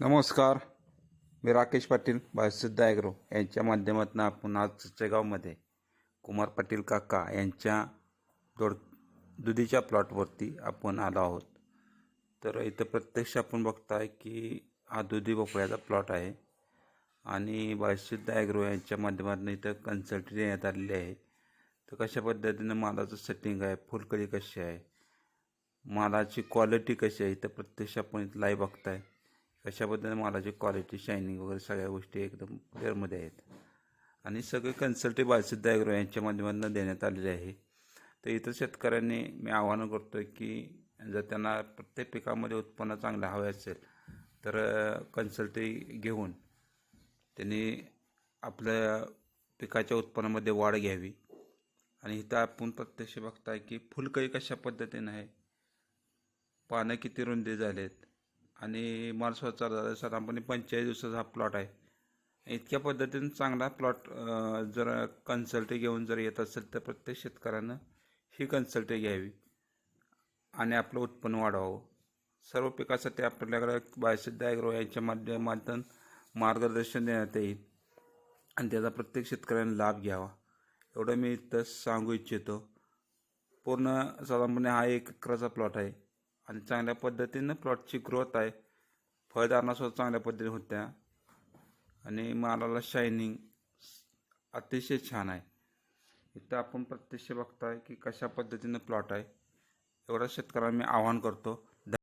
नमस्कार. मी राकेश पाटील बायसिद्ध ॲग्रो यांच्या माध्यमातून आपण आज चचेगावमध्ये कुमार पाटील काका यांच्या दोड दुधीच्या प्लॉटवरती आपण आलो आहोत. तर इथं प्रत्यक्ष आपण बघताय की हा दुधी भोपळ्याचा प्लॉट आहे आणि बायसिद्ध ॲग्रो यांच्या माध्यमातून इथं कन्सल्ट देण्यात आलेली आहे. तर कशा पद्धतीनं मालाचं सेटिंग आहे फुलकळी कशी आहे मालाची क्वालिटी कशी आहे इथं प्रत्यक्ष आपण इथं लाईव्ह बघताय. कशा पद्धतीने मालाची क्वालिटी शायनिंग वगैरे सगळ्या गोष्टी एकदम क्लिअरमध्ये आहेत. आणि सगळे कन्सल्टी बालसिद्ध ॲग्रो यांच्या माध्यमातून देण्यात आलेले आहे. तर इतर शेतकऱ्यांनी मी आवाहन करतो की जर त्यांना प्रत्येक पिकामध्ये उत्पन्न चांगलं हवे असेल तर कन्सल्टी घेऊन त्यांनी आपल्या पिकाच्या उत्पन्नामध्ये वाढ घ्यावी. आणि इथं आपण प्रत्यक्ष बघताय की फुलकळी कशा पद्धतीनं आहे? पानं किती रुंदी झालेत? आणि माल स्वच्छ झाला साधारणपणे पंचेचाळीस दिवसाचा हा प्लॉट आहे. इतक्या पद्धतीनं चांगला प्लॉट जर कन्सल्टी घेऊन जर येत असेल तर प्रत्येक शेतकऱ्यानं ही कन्सल्टी घ्यावी आणि आपलं उत्पन्न वाढवावं. सर्व पिकासाठी आपल्याकडे बायसिद्ध ॲग्रो यांच्या माध्यमातून मार्गदर्शन देण्यात येईल आणि त्याचा प्रत्येक शेतकऱ्याने लाभ घ्यावा. एवढं मी इथं सांगू इच्छितो. पूर्ण साधारणपणे हा एक एकराचा प्लॉट आहे. आणि चांगल्या पद्धतीनं प्लॉटची ग्रोथ आहे. फळधारणासुद्धा चांगल्या पद्धतीने होत्या. आणि मालाला शायनिंग अतिशय छान आहे. इथं आपण प्रत्यक्ष बघताय की कशा पद्धतीनं प्लॉट आहे. एवढा शेतकऱ्यांना मी आवाहन करतो.